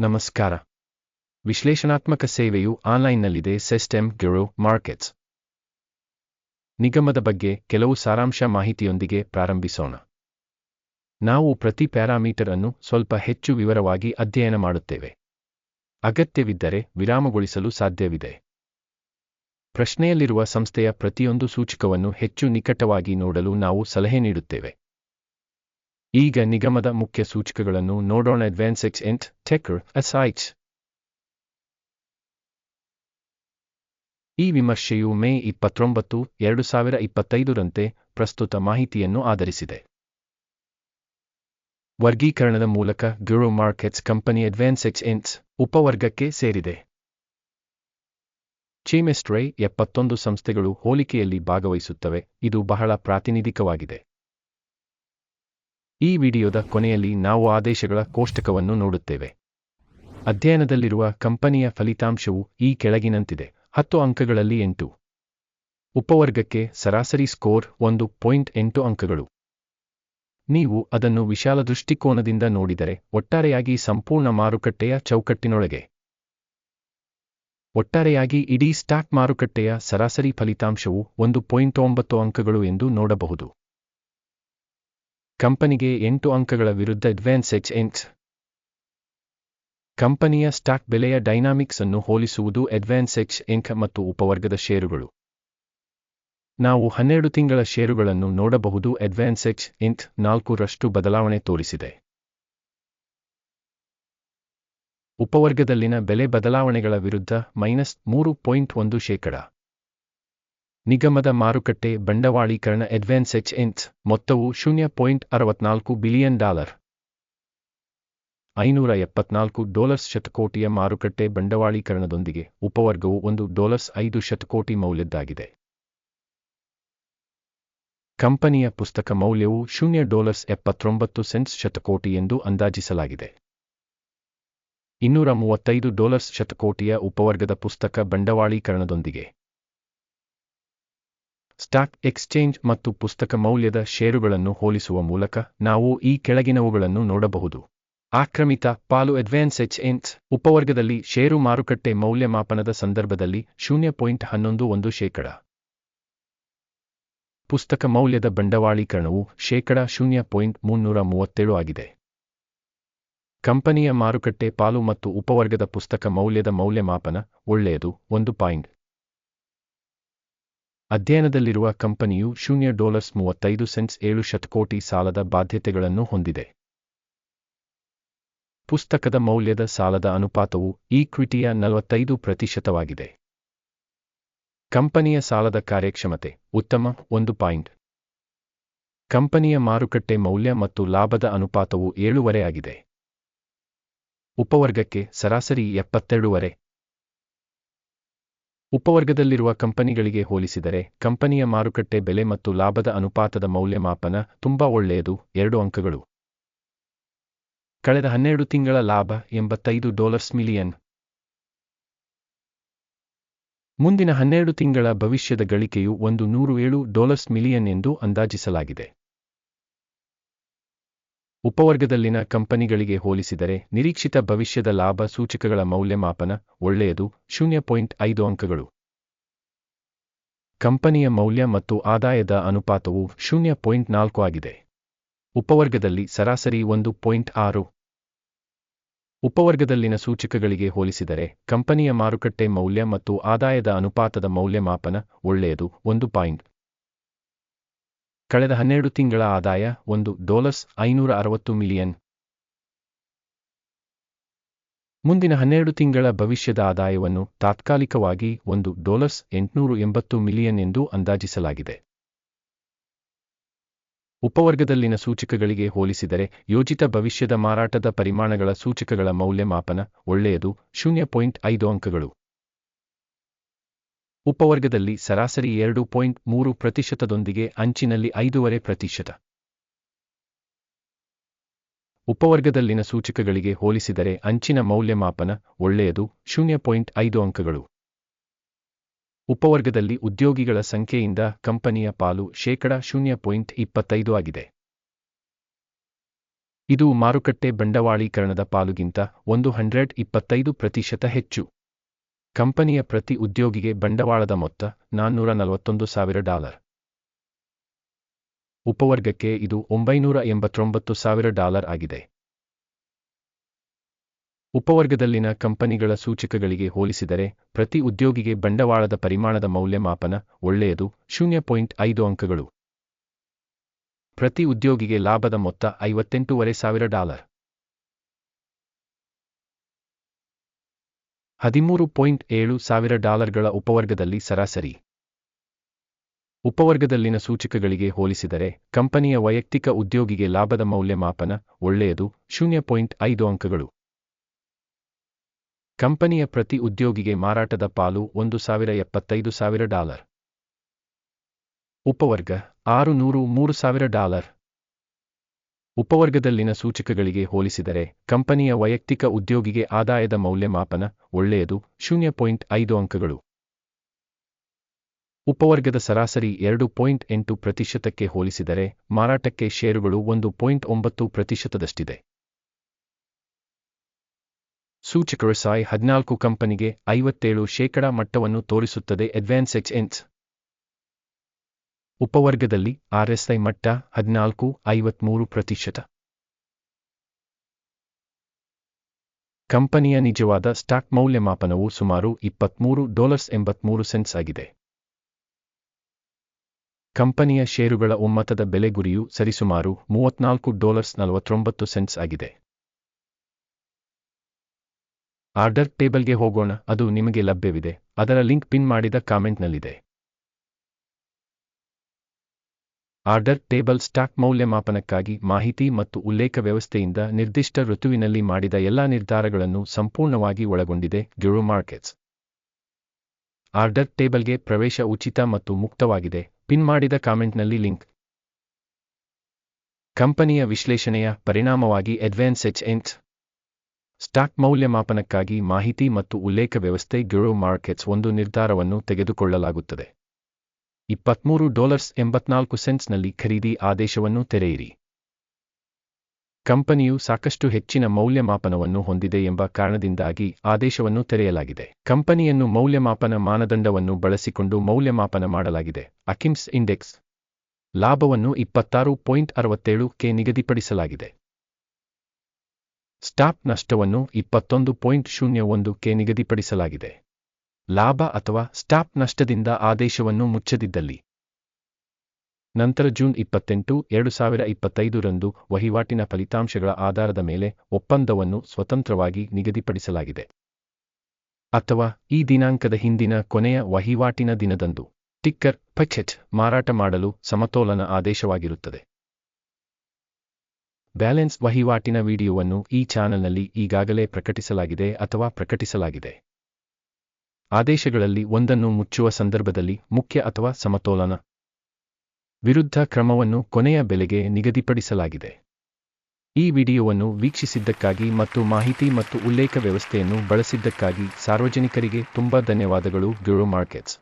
ನಮಸ್ಕಾರ. ವಿಶ್ಲೇಷಣಾತ್ಮಕ ಸೇವೆಯು ಆನ್ಲೈನ್ನಲ್ಲಿದೆ, ಸಿಸ್ಟಮ್ ಗಿರೋ ಮಾರ್ಕೆಟ್ಸ್. ನಿಗಮದ ಬಗ್ಗೆ ಕೆಲವು ಸಾರಾಂಶ ಮಾಹಿತಿಯೊಂದಿಗೆ ಪ್ರಾರಂಭಿಸೋಣ. ನಾವು ಪ್ರತಿ ಪ್ಯಾರಾಮೀಟರ್ ಅನ್ನು ಸ್ವಲ್ಪ ಹೆಚ್ಚು ವಿವರವಾಗಿ ಅಧ್ಯಯನ ಮಾಡುತ್ತೇವೆ. ಅಗತ್ಯವಿದ್ದರೆ ವಿರಾಮಗೊಳಿಸಲು ಸಾಧ್ಯವಿದೆ. ಪ್ರಶ್ನೆಯಲ್ಲಿರುವ ಸಂಸ್ಥೆಯ ಪ್ರತಿಯೊಂದು ಸೂಚಕವನ್ನು ಹೆಚ್ಚು ನಿಕಟವಾಗಿ ನೋಡಲು ನಾವು ಸಲಹೆ ನೀಡುತ್ತೇವೆ. ಈಗ ನಿಗಮದ ಮುಖ್ಯ ಸೂಚಕಗಳನ್ನು ನೋಡೋಣ. ಅಡ್ವಾನ್ಸೆಕ್ಸ್ ಎಂಟ್ ಟೆಕರ್ ಅಸೈಟ್ಸ್ ಈ ವಿಮರ್ಶೆಯು ಮೇ ಇಪ್ಪತ್ತೊಂಬತ್ತು, ಎರಡು ಸಾವಿರ ಇಪ್ಪತ್ತೈದರಂತೆ ಪ್ರಸ್ತುತ ಮಾಹಿತಿಯನ್ನು ಆಧರಿಸಿದೆ. ವರ್ಗೀಕರಣದ ಮೂಲಕ ಗ್ಯೂರೋ ಮಾರ್ಕೆಟ್ಸ್ ಕಂಪನಿ ಅಡ್ವಾನ್ಸೆಕ್ಸ್ ಎಂಟ್ಸ್ ಉಪವರ್ಗಕ್ಕೆ ಸೇರಿದೆ. ಚೀಮೆಸ್ಟ್ರೈ ಎಪ್ಪತ್ತೊಂದು ಸಂಸ್ಥೆಗಳು ಹೋಲಿಕೆಯಲ್ಲಿ ಭಾಗವಹಿಸುತ್ತವೆ. ಇದು ಬಹಳ ಪ್ರಾತಿನಿಧಿಕವಾಗಿದೆ. ಈ ವಿಡಿಯೋದ ಕೊನೆಯಲ್ಲಿ ನಾವು ಆದೇಶಗಳ ಕೋಷ್ಟಕವನ್ನು ನೋಡುತ್ತೇವೆ. ಅಧ್ಯಯನದಲ್ಲಿರುವ ಕಂಪನಿಯ ಫಲಿತಾಂಶವು ಈ ಕೆಳಗಿನಂತಿದೆ. ಹತ್ತು ಅಂಕಗಳಲ್ಲಿ ಎಂಟು. ಉಪವರ್ಗಕ್ಕೆ ಸರಾಸರಿ ಸ್ಕೋರ್ ಒಂದು ಪಾಯಿಂಟ್ ಎಂಟು ಅಂಕಗಳು. ನೀವು ಅದನ್ನು ವಿಶಾಲ ದೃಷ್ಟಿಕೋನದಿಂದ ನೋಡಿದರೆ ಒಟ್ಟಾರೆಯಾಗಿ ಸಂಪೂರ್ಣ ಮಾರುಕಟ್ಟೆಯ ಚೌಕಟ್ಟಿನೊಳಗೆ. ಒಟ್ಟಾರೆಯಾಗಿ ಇಡೀ ಸ್ಟಾಕ್ ಮಾರುಕಟ್ಟೆಯ ಸರಾಸರಿ ಫಲಿತಾಂಶವು ಒಂದು ಪಾಯಿಂಟ್ ಒಂಬತ್ತು ಅಂಕಗಳು ಎಂದು ನೋಡಬಹುದು. ಕಂಪನಿಗೆ ಎಂಟು ಅಂಕಗಳ ವಿರುದ್ಧ ಅಡ್ವಾನ್ಸೆಕ್ಸ್ ಎಂಟ್ಸ್ ಕಂಪನಿಯ ಸ್ಟಾಕ್ ಬೆಲೆಯ ಡೈನಾಮಿಕ್ಸ್ ಅನ್ನು ಹೋಲಿಸುವುದು ಅಡ್ವಾನ್ಸೆಕ್ಸ್ ಎಂಕ್ ಮತ್ತು ಉಪವರ್ಗದ ಷೇರುಗಳು. ನಾವು ಹನ್ನೆರಡು ತಿಂಗಳ ಷೇರುಗಳನ್ನು ನೋಡಬಹುದು ಅಡ್ವಾನ್ಸ್ ಅಡ್ವಾನ್ಸೆಕ್ಸ್ ಇಂಕ್ ನಾಲ್ಕರಷ್ಟು ಬದಲಾವಣೆ ತೋರಿಸಿದೆ. ಉಪವರ್ಗದಲ್ಲಿನ ಬೆಲೆ ಬದಲಾವಣೆಗಳ ವಿರುದ್ಧ ಮೈನಸ್ ಮೂರು ಪಾಯಿಂಟ್ ಒಂದು ಶೇಕಡ. ನಿಗಮದ ಮಾರುಕಟ್ಟೆ ಬಂಡವಾಳೀಕರಣ ಅಡ್ವಾನ್ಸೆಕ್ಸ್ ಎಂಟ್ಸ್ ಮೊತ್ತವು ಶೂನ್ಯ ಪಾಯಿಂಟ್ ಅರವತ್ನಾಲ್ಕು ಬಿಲಿಯನ್ ಡಾಲರ್. ಐನೂರ ಎಪ್ಪತ್ನಾಲ್ಕು ಡಾಲರ್ಸ್ ಶತಕೋಟಿಯ ಮಾರುಕಟ್ಟೆ ಬಂಡವಾಳೀಕರಣದೊಂದಿಗೆ ಉಪವರ್ಗವು ಒಂದು ಡಾಲರ್ಸ್ ಐದು ಶತಕೋಟಿ ಮೌಲ್ಯದ್ದಾಗಿದೆ. ಕಂಪನಿಯ ಪುಸ್ತಕ ಮೌಲ್ಯವು ಶೂನ್ಯ ಡಾಲರ್ಸ್ ಎಪ್ಪತ್ತೊಂಬತ್ತು ಸೆಂಟ್ಸ್ ಶತಕೋಟಿ ಎಂದು ಅಂದಾಜಿಸಲಾಗಿದೆ. ಇನ್ನೂರ ಮೂವತ್ತೈದು ಡಾಲರ್ಸ್ ಶತಕೋಟಿಯ ಉಪವರ್ಗದ ಪುಸ್ತಕ ಬಂಡವಾಳೀಕರಣದೊಂದಿಗೆ ಸ್ಟಾಕ್ ಎಕ್ಸ್ಚೇಂಜ್ ಮತ್ತು ಪುಸ್ತಕ ಮೌಲ್ಯದ ಷೇರುಗಳನ್ನು ಹೋಲಿಸುವ ಮೂಲಕ ನಾವು ಈ ಕೆಳಗಿನವುಗಳನ್ನು ನೋಡಬಹುದು. ಆಕ್ರಮಿತ ಪಾಲು ಅಡ್ವಾನ್ಸ್ ಎಚ್ ಎನ್ಸ್ ಉಪವರ್ಗದಲ್ಲಿ ಷೇರು ಮಾರುಕಟ್ಟೆ ಮೌಲ್ಯಮಾಪನದ ಸಂದರ್ಭದಲ್ಲಿ ಶೂನ್ಯ ಪಾಯಿಂಟ್ ಹನ್ನೊಂದು ಒಂದು ಶೇಕಡ. ಪುಸ್ತಕ ಮೌಲ್ಯದ ಬಂಡವಾಳೀಕರಣವು ಶೇಕಡ ಶೂನ್ಯ ಪಾಯಿಂಟ್ ಮುನ್ನೂರ ಮೂವತ್ತೇಳು ಆಗಿದೆ. ಕಂಪನಿಯ ಮಾರುಕಟ್ಟೆ ಪಾಲು ಮತ್ತು ಉಪವರ್ಗದ ಪುಸ್ತಕ ಮೌಲ್ಯದ ಮೌಲ್ಯಮಾಪನ ಒಳ್ಳೆಯದು ಒಂದು ಪಾಯಿಂಟ್. ಅಧ್ಯಯನದಲ್ಲಿರುವ ಕಂಪನಿಯು ಶೂನ್ಯ ಡಾಲರ್ಸ್ ಮೂವತ್ತೈದು ಸೆಂಟ್ಸ್ ಏಳು ಶತಕೋಟಿ ಸಾಲದ ಬಾಧ್ಯತೆಗಳನ್ನು ಹೊಂದಿದೆ. ಪುಸ್ತಕದ ಮೌಲ್ಯದ ಸಾಲದ ಅನುಪಾತವು ಈಕ್ವಿಟಿಯ ನಲವತ್ತೈದು ಪ್ರತಿಶತವಾಗಿದೆ. ಕಂಪನಿಯ ಸಾಲದ ಕಾರ್ಯಕ್ಷಮತೆ ಉತ್ತಮ ಒಂದು ಪಾಯಿಂಟ್. ಕಂಪನಿಯ ಮಾರುಕಟ್ಟೆ ಮೌಲ್ಯ ಮತ್ತು ಲಾಭದ ಅನುಪಾತವು ಏಳುವರೆ ಆಗಿದೆ. ಉಪವರ್ಗಕ್ಕೆ ಸರಾಸರಿ ಎಪ್ಪತ್ತೆರಡೂವರೆ ಉಪವರ್ಗದಲ್ಲಿರುವ ಕಂಪನಿಗಳಿಗೆ ಹೋಲಿಸಿದರೆ, ಕಂಪನಿಯ ಮಾರುಕಟ್ಟೆ ಬೆಲೆ ಮತ್ತು ಲಾಭದ ಅನುಪಾತದ ಮೌಲ್ಯಮಾಪನ ತುಂಬಾ ಒಳ್ಳೆಯದು. ಎರಡು ಅಂಕಗಳು. ಕಳೆದ ಹನ್ನೆರಡು ತಿಂಗಳ ಲಾಭ ಎಂಬತ್ತೈದು ಡಾಲರ್ಸ್ ಮಿಲಿಯನ್. ಮುಂದಿನ ಹನ್ನೆರಡು ತಿಂಗಳ ಭವಿಷ್ಯದ ಗಳಿಕೆಯು ಒಂದು ನೂರು ಏಳು ಡಾಲರ್ಸ್ ಮಿಲಿಯನ್ ಎಂದು ಅಂದಾಜಿಸಲಾಗಿದೆ. ಉಪವರ್ಗದಲ್ಲಿನ ಕಂಪನಿಗಳಿಗೆ ಹೋಲಿಸಿದರೆ ನಿರೀಕ್ಷಿತ ಭವಿಷ್ಯದ ಲಾಭ ಸೂಚಕಗಳ ಮೌಲ್ಯಮಾಪನ ಒಳ್ಳೆಯದು, ಶೂನ್ಯ ಪಾಯಿಂಟ್ ಐದು ಅಂಕಗಳು. ಕಂಪನಿಯ ಮೌಲ್ಯ ಮತ್ತು ಆದಾಯದ ಅನುಪಾತವು ಶೂನ್ಯ ಪಾಯಿಂಟ್ ನಾಲ್ಕು ಆಗಿದೆ. ಉಪವರ್ಗದಲ್ಲಿ ಸರಾಸರಿ ಒಂದು ಪಾಯಿಂಟ್ ಆರು. ಉಪವರ್ಗದಲ್ಲಿನ ಸೂಚಕಗಳಿಗೆ ಹೋಲಿಸಿದರೆ ಕಂಪನಿಯ ಮಾರುಕಟ್ಟೆ ಮೌಲ್ಯ ಮತ್ತು ಆದಾಯದ ಅನುಪಾತದ ಮೌಲ್ಯಮಾಪನ ಒಳ್ಳೆಯದು, ಒಂದು ಪಾಯಿಂಟ್ ಕಳೆದ ಹನ್ನೆರಡು ತಿಂಗಳ ಆದಾಯ ಒಂದು ಡಾಲರ್ಸ್ ಐನೂರ ಅರವತ್ತು ಮಿಲಿಯನ್. ಮುಂದಿನ ಹನ್ನೆರಡು ತಿಂಗಳ ಭವಿಷ್ಯದ ಆದಾಯವನ್ನು ತಾತ್ಕಾಲಿಕವಾಗಿ ಒಂದು ಡಾಲರ್ಸ್ ಎಂಟುನೂರು ಎಂಬತ್ತು ಮಿಲಿಯನ್ ಎಂದು ಅಂದಾಜಿಸಲಾಗಿದೆ. ಉಪವರ್ಗದಲ್ಲಿನ ಸೂಚಕಗಳಿಗೆ ಹೋಲಿಸಿದರೆ ಯೋಜಿತ ಭವಿಷ್ಯದ ಮಾರಾಟದ ಪರಿಮಾಣಗಳ ಸೂಚಕಗಳ ಮೌಲ್ಯಮಾಪನ ಒಳ್ಳೆಯದು, ಶೂನ್ಯ ಪಾಯಿಂಟ್ ಐದು ಅಂಕಗಳು. ಉಪವರ್ಗದಲ್ಲಿ ಸರಾಸರಿ ಎರಡು ಪಾಯಿಂಟ್ ಮೂರು ಪ್ರತಿಶತದೊಂದಿಗೆ ಅಂಚಿನಲ್ಲಿ ಐದೂವರೆ ಪ್ರತಿಶತ. ಉಪವರ್ಗದಲ್ಲಿನ ಸೂಚಕಗಳಿಗೆ ಹೋಲಿಸಿದರೆ ಅಂಚಿನ ಮೌಲ್ಯಮಾಪನ ಒಳ್ಳೆಯದು, ಶೂನ್ಯ ಪಾಯಿಂಟ್ ಐದು ಅಂಕಗಳು. ಉಪವರ್ಗದಲ್ಲಿ ಉದ್ಯೋಗಿಗಳ ಸಂಖ್ಯೆಯಿಂದ ಕಂಪನಿಯ ಪಾಲು ಶೇಕಡ ಶೂನ್ಯ ಪಾಯಿಂಟ್ ಇಪ್ಪತ್ತೈದು ಆಗಿದೆ. ಇದು ಮಾರುಕಟ್ಟೆ ಬಂಡವಾಳೀಕರಣದ ಪಾಲುಗಿಂತ ಒಂದು ಹಂಡ್ರೆಡ್ ಇಪ್ಪತ್ತೈದು ಪ್ರತಿಶತ ಹೆಚ್ಚು. ಕಂಪನಿಯ ಪ್ರತಿ ಉದ್ಯೋಗಿಗೆ ಬಂಡವಾಳದ ಮೊತ್ತ ನಾನ್ನೂರ ನಲವತ್ತೊಂದು ಸಾವಿರ ಡಾಲರ್. ಉಪವರ್ಗಕ್ಕೆ ಇದು ಒಂಬೈನೂರ ಎಂಬತ್ತೊಂಬತ್ತು ಸಾವಿರ ಡಾಲರ್ ಆಗಿದೆ. ಉಪವರ್ಗದಲ್ಲಿನ ಕಂಪನಿಗಳ ಸೂಚಕಗಳಿಗೆ ಹೋಲಿಸಿದರೆ, ಪ್ರತಿ ಉದ್ಯೋಗಿಗೆ ಬಂಡವಾಳದ ಪರಿಮಾಣದ ಮೌಲ್ಯಮಾಪನ ಒಳ್ಳೆಯದು, ಶೂನ್ಯ ಪಾಯಿಂಟ್ ಐದು ಅಂಕಗಳು. ಪ್ರತಿ ಉದ್ಯೋಗಿಗೆ ಲಾಭದ ಮೊತ್ತ ಐವತ್ತೆಂಟೂವರೆ ಸಾವಿರ ಡಾಲರ್. ಹದಿಮೂರು ಪಾಯಿಂಟ್ ಏಳು ಸಾವಿರ ಡಾಲರ್ಗಳ ಉಪವರ್ಗದಲ್ಲಿ ಸರಾಸರಿ. ಉಪವರ್ಗದಲ್ಲಿನ ಸೂಚಕಗಳಿಗೆ ಹೋಲಿಸಿದರೆ, ಕಂಪನಿಯ ವೈಯಕ್ತಿಕ ಉದ್ಯೋಗಿಗೆ ಲಾಭದ ಮೌಲ್ಯಮಾಪನ ಒಳ್ಳೆಯದು, ಶೂನ್ಯ ಪಾಯಿಂಟ್ ಅಂಕಗಳು. ಕಂಪನಿಯ ಪ್ರತಿ ಉದ್ಯೋಗಿಗೆ ಮಾರಾಟದ ಪಾಲು ಒಂದು ಸಾವಿರ ಎಪ್ಪತ್ತೈದು ಸಾವಿರ ಡಾಲರ್. ಉಪವರ್ಗ ಆರು ನೂರು ಮೂರು ಸಾವಿರ ಡಾಲರ್. ಉಪವರ್ಗದಲ್ಲಿನ ಸೂಚಕಗಳಿಗೆ ಹೋಲಿಸಿದರೆ, ಕಂಪನಿಯ ವೈಯಕ್ತಿಕ ಉದ್ಯೋಗಿಗೆ ಆದಾಯದ ಮೌಲ್ಯಮಾಪನ ಒಳ್ಳೆಯದು, ಶೂನ್ಯ ಪಾಯಿಂಟ್ ಐದು ಅಂಕಗಳು. ಉಪವರ್ಗದ ಸರಾಸರಿ ಎರಡು ಪಾಯಿಂಟ್ ಎಂಟು ಪ್ರತಿಶತಕ್ಕೆ ಹೋಲಿಸಿದರೆ, ಮಾರಾಟಕ್ಕೆ ಷೇರುಗಳು ಒಂದು ಪಾಯಿಂಟ್ ಒಂಬತ್ತು ಪ್ರತಿಶತದಷ್ಟಿದೆ. ಸೂಚಕರು ಸಾಯ್ ಹದಿನಾಲ್ಕು ಕಂಪನಿಗೆ ಐವತ್ತೇಳು ಶೇಕಡಾ ಮಟ್ಟವನ್ನು ತೋರಿಸುತ್ತದೆ ಅಡ್ವಾನ್ಸ್ ಎಕ್ಸ್ ಉಪವರ್ಗದಲ್ಲಿ ಆರ್ಎಸ್ಐ ಮಟ್ಟ ಹದಿನಾಲ್ಕು, ಐವತ್ಮೂರು ಪ್ರತಿಶತ. ಕಂಪನಿಯ ನಿಜವಾದ ಸ್ಟಾಕ್ ಮೌಲ್ಯಮಾಪನವು ಸುಮಾರು ಇಪ್ಪತ್ಮೂರು ಡಾಲರ್ಸ್ ಎಂಬತ್ಮೂರು ಸೆನ್ಸ್ ಆಗಿದೆ. ಕಂಪನಿಯ ಷೇರುಗಳ ಒಮ್ಮತದ ಬೆಲೆ ಗುರಿಯು ಸರಿಸುಮಾರು ಮೂವತ್ನಾಲ್ಕು ಡಾಲರ್ಸ್ ನಲವತ್ತೊಂಬತ್ತು ಸೆನ್ಸ್ ಆಗಿದೆ. ಆರ್ಡರ್ ಟೇಬಲ್ಗೆ ಹೋಗೋಣ, ಅದು ನಿಮಗೆ ಲಭ್ಯವಿದೆ, ಅದರ ಲಿಂಕ್ ಪಿನ್ ಮಾಡಿದ ಕಾಮೆಂಟ್ನಲ್ಲಿದೆ. ಆರ್ಡರ್ ಟೇಬಲ್ ಸ್ಟಾಕ್ ಮೌಲ್ಯಮಾಪನಕ್ಕಾಗಿ ಮಾಹಿತಿ ಮತ್ತು ಉಲ್ಲೇಖ ವ್ಯವಸ್ಥೆಯಿಂದ ನಿರ್ದಿಷ್ಟ ಋತುವಿನಲ್ಲಿ ಮಾಡಿದ ಎಲ್ಲಾ ನಿರ್ಧಾರಗಳನ್ನು ಸಂಪೂರ್ಣವಾಗಿ ಒಳಗೊಂಡಿದೆ ಡ್ಯೂರೋ ಮಾರ್ಕೆಟ್ಸ್. ಆರ್ಡರ್ ಟೇಬಲ್ಗೆ ಪ್ರವೇಶ ಉಚಿತ ಮತ್ತು ಮುಕ್ತವಾಗಿದೆ. ಪಿನ್ ಮಾಡಿದ ಕಾಮೆಂಟ್ನಲ್ಲಿ ಲಿಂಕ್. ಕಂಪನಿಯ ವಿಶ್ಲೇಷಣೆಯ ಪರಿಣಾಮವಾಗಿ ಅಡ್ವಾನ್ಸ್ ಎಚ್ ಎಂಟ್ ಸ್ಟಾಕ್ ಮೌಲ್ಯಮಾಪನಕ್ಕಾಗಿ ಮಾಹಿತಿ ಮತ್ತು ಉಲ್ಲೇಖ ವ್ಯವಸ್ಥೆ ಗ್ಯೂರೋ ಮಾರ್ಕೆಟ್ಸ್ ಒಂದು ನಿರ್ಧಾರವನ್ನು ತೆಗೆದುಕೊಳ್ಳಲಾಗುತ್ತದೆ. ಇಪ್ಪತ್ಮೂರು ಡಾಲರ್ಸ್ ಎಂಬತ್ನಾಲ್ಕು ಸೆಂಟ್ಸ್ನಲ್ಲಿ ಖರೀದಿ ಆದೇಶವನ್ನು ತೆರೆಯಿರಿ. ಕಂಪನಿಯು ಸಾಕಷ್ಟು ಹೆಚ್ಚಿನ ಮೌಲ್ಯಮಾಪನವನ್ನು ಹೊಂದಿದೆ ಎಂಬ ಕಾರಣದಿಂದಾಗಿ ಆದೇಶವನ್ನು ತೆರೆಯಲಾಗಿದೆ. ಕಂಪನಿಯನ್ನು ಮೌಲ್ಯಮಾಪನ ಮಾನದಂಡವನ್ನು ಬಳಸಿಕೊಂಡು ಮೌಲ್ಯಮಾಪನ ಮಾಡಲಾಗಿದೆ. ಅಕಿಮ್ಸ್ ಇಂಡೆಕ್ಸ್ ಲಾಭವನ್ನು ಇಪ್ಪತ್ತಾರು ಪಾಯಿಂಟ್ ಅರವತ್ತೇಳು ಕೆ ನಿಗದಿಪಡಿಸಲಾಗಿದೆ. ಸ್ಟಾಪ್ ನಷ್ಟವನ್ನು ಇಪ್ಪತ್ತೊಂದು ಪಾಯಿಂಟ್ ಶೂನ್ಯ ಒಂದು ಕೆ ನಿಗದಿಪಡಿಸಲಾಗಿದೆ. ಲಾಭ ಅಥವಾ ಸ್ಟಾಪ್ ನಷ್ಟದಿಂದ ಆದೇಶವನ್ನು ಮುಚ್ಚದಿದ್ದಲ್ಲಿ. ನಂತರ ಜೂನ್ ಇಪ್ಪತ್ತೆಂಟು, ಎರಡು ಸಾವಿರ ಇಪ್ಪತ್ತೈದರಂದು ವಹಿವಾಟಿನ ಫಲಿತಾಂಶಗಳ ಆಧಾರದ ಮೇಲೆ ಒಪ್ಪಂದವನ್ನು ಸ್ವತಂತ್ರವಾಗಿ ನಿಗದಿಪಡಿಸಲಾಗಿದೆ. ಅಥವಾ ಈ ದಿನಾಂಕದ ಹಿಂದಿನ ಕೊನೆಯ ವಹಿವಾಟಿನ ದಿನದಂದು ಟಿಕ್ಕರ್ ಪಚೆಟ್ ಮಾರಾಟ ಮಾಡಲು ಸಮತೋಲನ ಆದೇಶವಾಗಿರುತ್ತದೆ. ಬ್ಯಾಲೆನ್ಸ್ ವಹಿವಾಟಿನ ವಿಡಿಯೋವನ್ನು ಈ ಚಾನೆಲ್ನಲ್ಲಿ ಈಗಾಗಲೇ ಪ್ರಕಟಿಸಲಾಗಿದೆ ಅಥವಾ ಪ್ರಕಟಿಸಲಾಗಿದೆ. ಆದೇಶಗಳಲ್ಲಿ ಒಂದನ್ನು ಮುಚ್ಚುವ ಸಂದರ್ಭದಲ್ಲಿ ಮುಖ್ಯ ಅಥವಾ ಸಮತೋಲನ. ವಿರುದ್ಧ ಕ್ರಮವನ್ನು ಕೊನೆಯ ಬೆಲೆಗೆ ನಿಗದಿಪಡಿಸಲಾಗಿದೆ. ಈ ವಿಡಿಯೋವನ್ನು ವೀಕ್ಷಿಸಿದ್ದಕ್ಕಾಗಿ ಮತ್ತು ಮಾಹಿತಿ ಮತ್ತು ಉಲ್ಲೇಖ ವ್ಯವಸ್ಥೆಯನ್ನು ಬಳಸಿದ್ದಕ್ಕಾಗಿ ಸಾರ್ವಜನಿಕರಿಗೆ ತುಂಬಾ ಧನ್ಯವಾದಗಳು ಗ್ಯೂರೋ ಮಾರ್ಕೆಟ್ಸ್